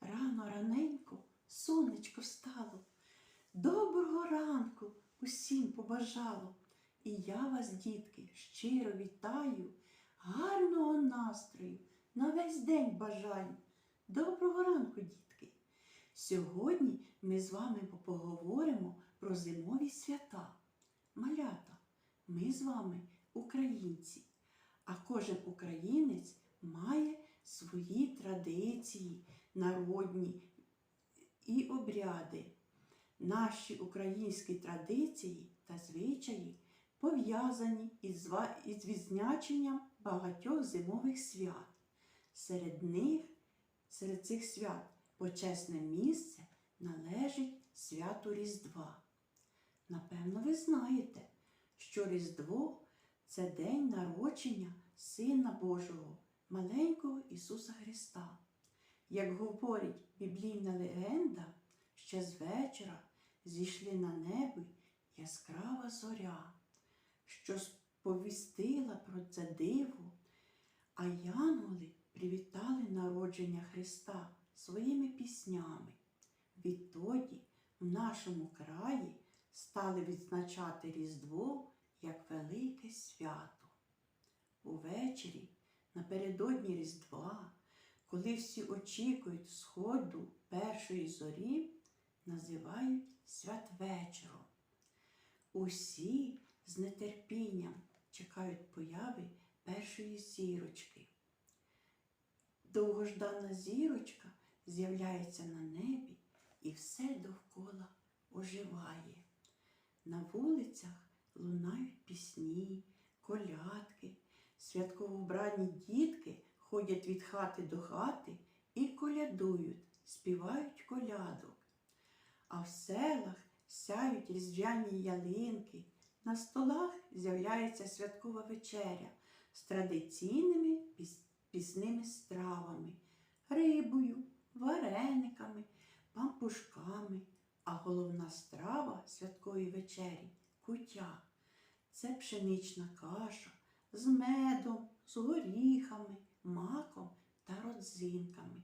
Рано раненько сонечко встало. Доброго ранку усім побажало. І я вас, дітки, щиро вітаю, гарного настрою на весь день бажаю. Доброго ранку, дітки! Сьогодні ми з вами поговоримо про зимові свята. Малята, ми з вами українці, а кожен українець має свої традиції, народні і обряди. Наші українські традиції та звичаї пов'язані із відзначенням багатьох зимових свят. Серед них, серед цих свят, почесне місце належить святу Різдва. Напевно, ви знаєте, що Різдво це день народження Сина Божого, маленького Ісуса Христа. Як говорить біблійна легенда, ще з вечора зійшли на небі яскрава зоря, що сповістила про це диво, а янголи привітали народження Христа своїми піснями. Відтоді в нашому краї стали відзначати Різдво як велике свято. Увечері, напередодні Різдва, коли всі очікують сходу першої зорі, називають святвечором. Усі з нетерпінням чекають появи першої зірочки. Довгождана зірочка з'являється на небі і все довкола оживає. На вулицях лунають пісні, колядки, святково вбрані дітки ходять від хати до хати і колядують, співають колядок. А в селах сяють різдвяні ялинки, на столах з'являється святкова вечеря з традиційними пісними стравами, рибою, варениками, пампушками, а головна страва святкової вечері кутя. Це пшенична каша з медом, з горіхами, маком та родзинками.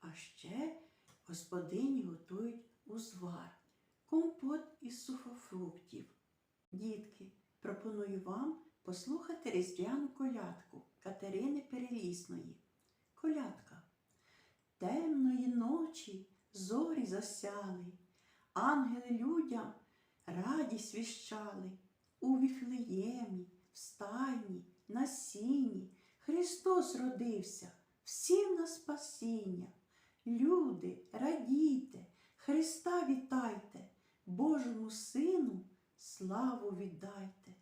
А ще господині готують узвар, компот із сухофруктів. Дітки, пропоную вам послухати різдвяну колядку Катерини Перелісної. Колядка. Темної ночі зорі засяли, ангели людям радість віщали. У Віфлеємі, в стайні, на Христос родився, всім на спасіння. Люди, радійте, Христа вітайте, Божому Сину славу віддайте.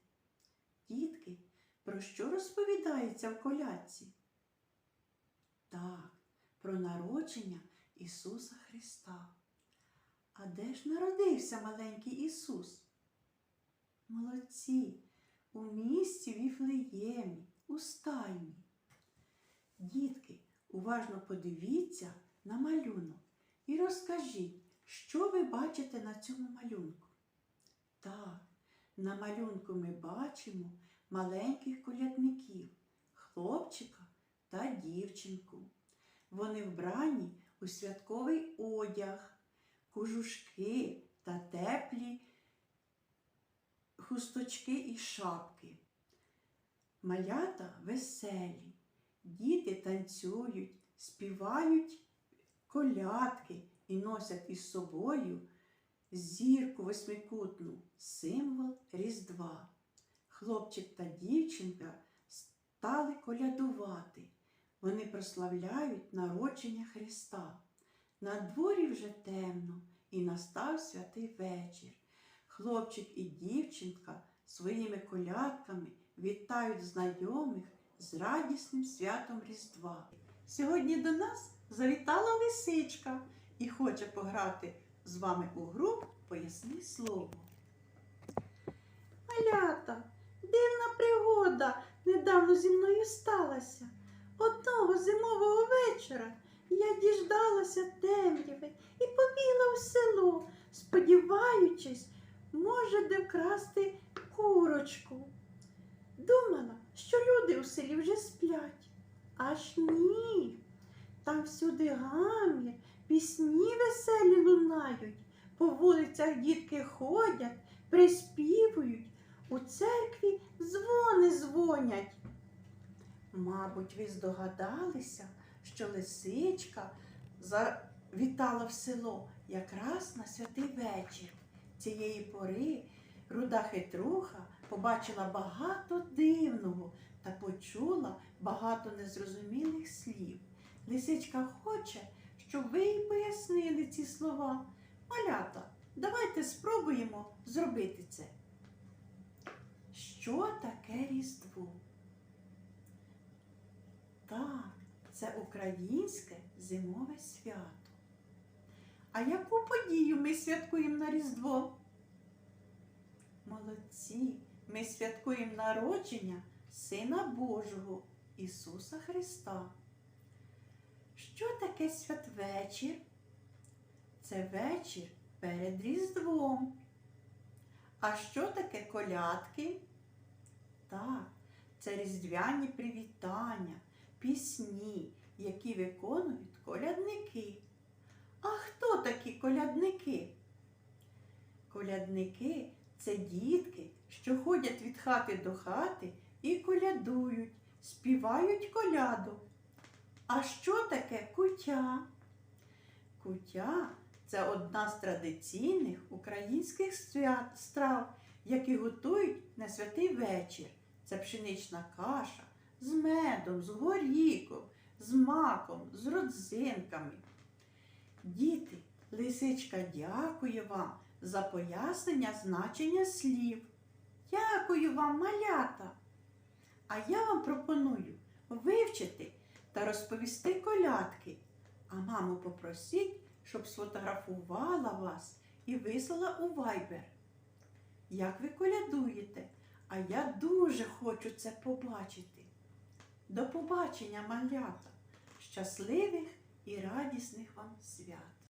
Дітки, про що розповідається в колядці? Так, про народження Ісуса Христа. А де ж народився маленький Ісус? Молодці, у місті Віфлеємі, у стайні. Дітки, уважно подивіться на малюнок і розкажіть, що ви бачите на цьому малюнку. Так, на малюнку ми бачимо маленьких колядників, хлопчика та дівчинку. Вони вбрані у святковий одяг, кожушки та теплі хусточки і шапки. Малята веселі, діти танцюють, співають колядки і носять із собою зірку восьмикутну, символ Різдва. Хлопчик та дівчинка стали колядувати. Вони прославляють народження Христа. На дворі вже темно і настав святий вечір. Хлопчик і дівчинка своїми колядками вітають знайомих з радісним святом Різдва. Сьогодні до нас завітала лисичка і хоче пограти з вами у гру Поясни слово. Малята, дивна пригода недавно зі мною сталася. Одного зимового вечора я діждалася темряви і побігла в село, сподіваючись, може де вкрасти курочку. Думала, що люди у селі вже сплять. Аж ні. Там всюди гамір, пісні веселі лунають, по вулицях дітки ходять, приспівують, у церкві дзвони дзвонять. Мабуть, ви здогадалися, що лисичка завітала в село якраз на святий вечір. Цієї пори руда хитруха побачила багато дивного та почула багато незрозумілих слів. Лисичка хоче, щоб ви їй пояснили ці слова. Малята, давайте спробуємо зробити це. Що таке Різдво? Так, це українське зимове свято. А яку подію ми святкуємо на Різдво? Молодці! Ми святкуємо народження Сина Божого Ісуса Христа. Що таке святвечір? Це вечір перед Різдвом. А що таке колядки? Так, це різдвяні привітання, пісні, які виконують колядники. А хто такі колядники? Колядники це дітки, що ходять від хати до хати і колядують, співають коляду. А що таке кутя? Кутя це одна з традиційних українських страв, які готують на святий вечір. Це пшенична каша з медом, з горіком, з маком, з родзинками. Діти, лисичка дякує вам за пояснення значення слів. Дякую вам, малята. А я вам пропоную вивчити та розповісти колядки. А маму попросіть, щоб сфотографувала вас і вислала у Viber. Як ви колядуєте? А я дуже хочу це побачити. До побачення, малята! Щасливих і радісних вам свят!